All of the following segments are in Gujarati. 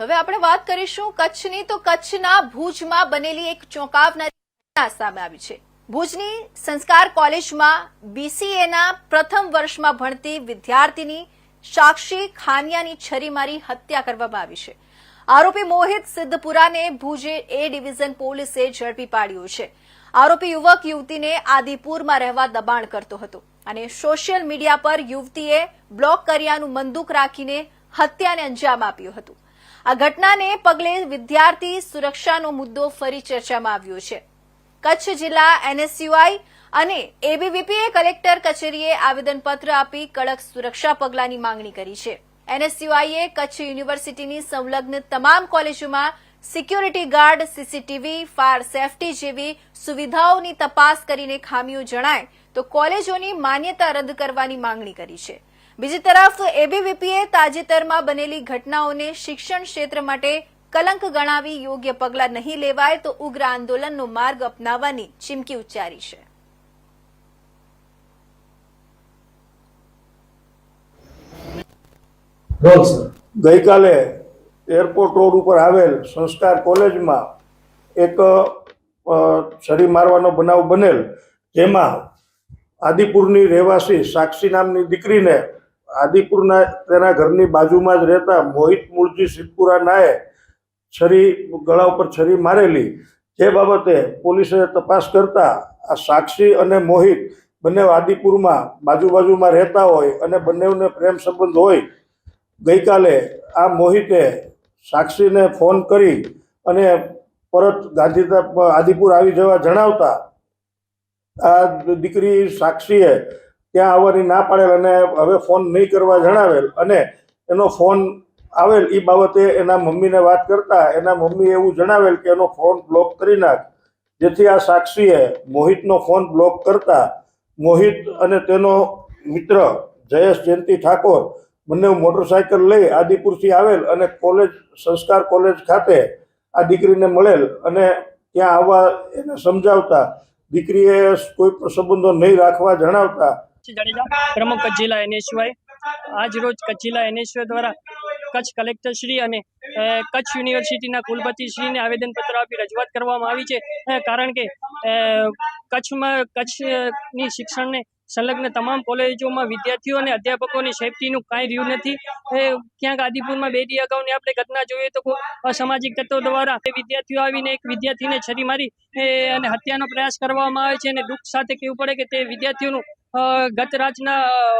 હવે આપણે વાત કરીશું કચ્છની. તો કચ્છના ભુજમાં બનેલી એક ચોંકાવનારી ઘટના આવી છે. ભુજની સંસ્કાર કોલેજમાં બીસીએના પ્રથમ વર્ષમાં ભણતી વિદ્યાર્થીની સાક્ષી ખાનિયાની છરી મારી હત્યા કરવામાં આવી છે. આરોપી મોહિત સિદ્ધપુરાને ભુજે એ ડિવિઝન પોલીસે ઝડપી પાડ્યો છે. આરોપી યુવક યુવતીને આદિપુરમાં રહેવા દબાણ કરતો હતો અને સોશિયલ મીડિયા પર યુવતીએ બ્લોક કર્યાનું બંદૂક રાખીને હત્યાને અંજામ આપ્યું હતું. આ ઘટનાને પગલે વિદ્યાર્થી સુરક્ષાનો મુદ્દો ફરી ચર્ચામાં આવ્યો છે. કચ્છ જિલ્લા એનએસયુઆઈ અને એબીવીપીએ કલેક્ટર કચેરીએ આવેદનપત્ર આપી કડક સુરક્ષા પગલાંની માંગણી કરી છે. એનએસયુઆઈએ કચ્છ યુનિવર્સિટીની સંલગ્ન તમામ કોલેજોમાં security guard, CCTV, fire safety જેવી સુવિધાઓની તપાસ કરીને ખામીઓ જણાય તો કોલેજોની માન્યતા રદ કરવાની માંગણી કરી છે. બીજી તરફ એબીવીપીએ તાજેતરમાં બનેલી ઘટનાઓને શિક્ષણ ક્ષેત્ર માટે કલંક ગણાવી યોગ્ય પગલાં નહીં લેવાય તો ઉગ્ર આંદોલનનો માર્ગ અપનાવવાની ચીમકી ઉચ્ચારી છે. ગઈકાલે એરપોર્ટ રોડ ઉપર આવેલ સંસ્કાર કોલેજમાં એક છરી મારવાનો બનાવ બનેલ, જેમાં આદિપુરની રહેવાસી સાક્ષી નામની દીકરીને આદિપુરના તેના ઘરની બાજુમાં જ રહેતા મોહિત મૂળજી સિદ્ધપુરા નાએ છરી, ગળા ઉપર છરી મારેલી. જે બાબતે પોલીસે તપાસ કરતા આ સાક્ષી અને મોહિત બંને આદિપુરમાં બાજુ બાજુમાં રહેતા હોય અને બંનેને પ્રેમ સંબંધ હોય, ગઈકાલે આ મોહિતે સાક્ષીને ફોન કરી અને પરત ગાંધીધામ, આદિપુર આવી જવા જણાવતા આ દીકરી સાક્ષીએ ત્યાં આવવાની ના પાડેલ અને હવે ફોન નહીં કરવા જણાવેલ અને એનો ફોન આવેલ એ બાબતે એના મમ્મીને વાત કરતા એના મમ્મીએ એવું જણાવેલ કે એનો ફોન બ્લોક કરી નાખ. જેથી આ સાક્ષીએ મોહિતનો ફોન બ્લોક કરતા મોહિત અને તેનો મિત્ર જયેશ જયંતિ ઠાકોર બંને મોટરસાયકલ લઈ આદિપુરથી આવેલ અને કોલેજ, સંસ્કાર કોલેજ ખાતે આ દીકરીને મળેલ અને ત્યાં આવવા એને સમજાવતા. દીકરીએ કોઈ પણ સંબંધો નહીં રાખવા જણાવતા. જાડેજા પ્રમુખ કચ્છ જિલ્લા એનએસયુઆઈ. આજ રોજ કચ્છ જિલ્લા એનએસયુઆઈ દ્વારા કચ્છ કલેક્ટરશ્રી અને કચ્છ યુનિવર્સિટીના કુલપતિશ્રીને આવેદનપત્ર આપી રજૂઆત કરવામાં આવી છે. કારણ કે કચ્છમાં, કચ્છની શિક્ષણને સંલગ્ન તમામ કોલેજોમાં વિદ્યાર્થીઓ અને અધ્યાપકોની સેફટીનું કાંઈ રહ્યું નથી. ક્યાંક આદિપુરમાં બે દી અગાઉની આપણે ઘટના જોઈએ તો અસામાજિક તત્વો દ્વારા વિદ્યાર્થીઓ આવીને એક વિદ્યાર્થીને છરી મારી અને હત્યાનો પ્રયાસ કરવામાં આવે છે અને દુઃખ સાથે કહેવું પડે કે તે વિદ્યાર્થીઓનું ગત અ,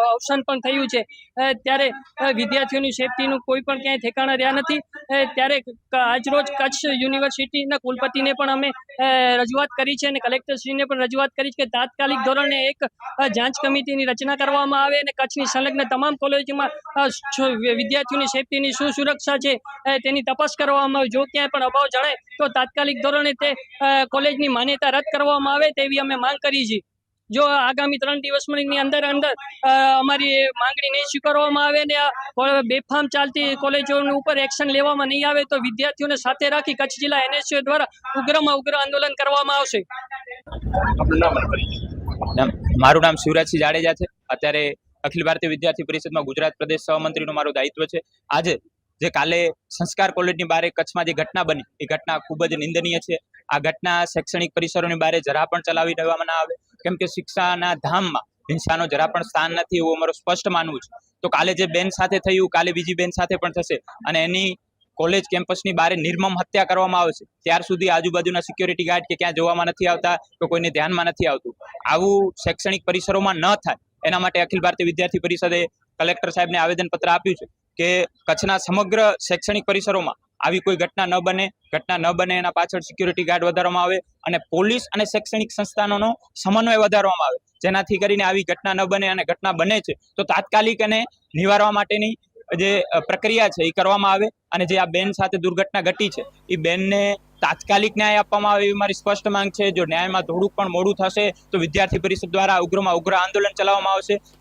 અવસાન પણ થયું છે. ત્યારે વિદ્યાર્થીઓની સેફટીનું કોઈ પણ ક્યાંય ઠેકાણા રહ્યા નથી. ત્યારે આજરોજ કચ્છ યુનિવર્સિટીના કુલપતિને પણ અમે રજૂઆત કરી છે અને કલેક્ટરશ્રીને પણ રજૂઆત કરી છે કે તાત્કાલિક ધોરણે એક જાંચ કમિટીની રચના કરવામાં આવે અને કચ્છની સંલગ્ન તમામ કોલેજોમાં વિદ્યાર્થીઓની સેફટીની શું સુરક્ષા છે તેની તપાસ કરવામાં આવે. જો ક્યાંય પણ અભાવ જણાય તો તાત્કાલિક ધોરણે તે કોલેજની માન્યતા રદ કરવામાં આવે તેવી અમે માંગ કરી છે. જો આગામી ત્રણ દિવસની અંદર અંદર અમારી માંગણી નહીં સ્વીકારવામાં આવે ને બેફામ ચાલતી કોલેજો ઉપર એક્શન લેવામાં નહીં આવે તો વિદ્યાર્થીઓને સાથે રાખી કચ્છ જિલ્લા એનએસયુ દ્વારા ઉગ્રમાં ઉગ્ર આંદોલન કરવામાં આવશે. મારું નામ શિવરાજસિંહ જાડેજા છે. અત્યારે અખિલ ભારતીય વિદ્યાર્થી પરિષદમાં ગુજરાત પ્રદેશ સહમંત્રીનું મારું દાયિત્વ છે. આજે જે કાલે સંસ્કાર કોલેજની બારે કચ્છમાં જે ઘટના બની એ ઘટના ખૂબ જ નિંદનીય છે. આ ઘટના શૈક્ષણિક પરિસરોની બહાર જરા પણ ચલાવી દેવામાં ના આવે. કેમ કે શિક્ષાના ધામમાં હિંસાનો જરા પણ સ્થાન નથી એવું અમારું સ્પષ્ટ માનવું છે. તો કાલે જે બેન સાથે થયું કાલે બીજી બેન સાથે પણ થશે. અને એની કોલેજ કેમ્પસની બારે નિર્મમ હત્યા કરવામાં આવે છે. ત્યાર સુધી આજુબાજુના સિક્યોરિટી ગાર્ડ કે ક્યાં જોવામાં નથી આવતા, કે કોઈને ધ્યાનમાં નથી આવતું. આવું શૈક્ષણિક પરિસરોમાં ન થાય. એના માટે અખિલ ભારતીય વિદ્યાર્થી પરિષદે કલેક્ટર સાહેબને આવેદનપત્ર આપ્યું છે કે કચ્છના સમગ્ર શૈક્ષણિક પરિસરોમાં આવી કોઈ ઘટના ન બને, ઘટના ન બને એના પાછળ સિક્યોરિટી ગાર્ડ વધારવામાં આવે અને પોલીસ અને શૈક્ષણિક સંસ્થાનોનો સમન્વય વધારવામાં આવે. જેનાથી કરીને આવી ઘટના ન બને અને ઘટના બને છે, તો તાત્કાલિક અને નિવારવા માટેની જે પ્રક્રિયા છે એ કરવામાં આવે અને જે આ બેન સાથે દુર્ઘટના ઘટી છે, એ બેનને તાત્કાલિક ન્યાય આપવામાં આવે એવી મારી સ્પષ્ટ માંગ છે. જો ન્યાયમાં થોડુંક પણ મોડું થશે, તો વિદ્યાર્થી પરિષદ દ્વારા ઉગ્રમાં ઉગ્ર આંદોલન ચલાવવામાં આવશે.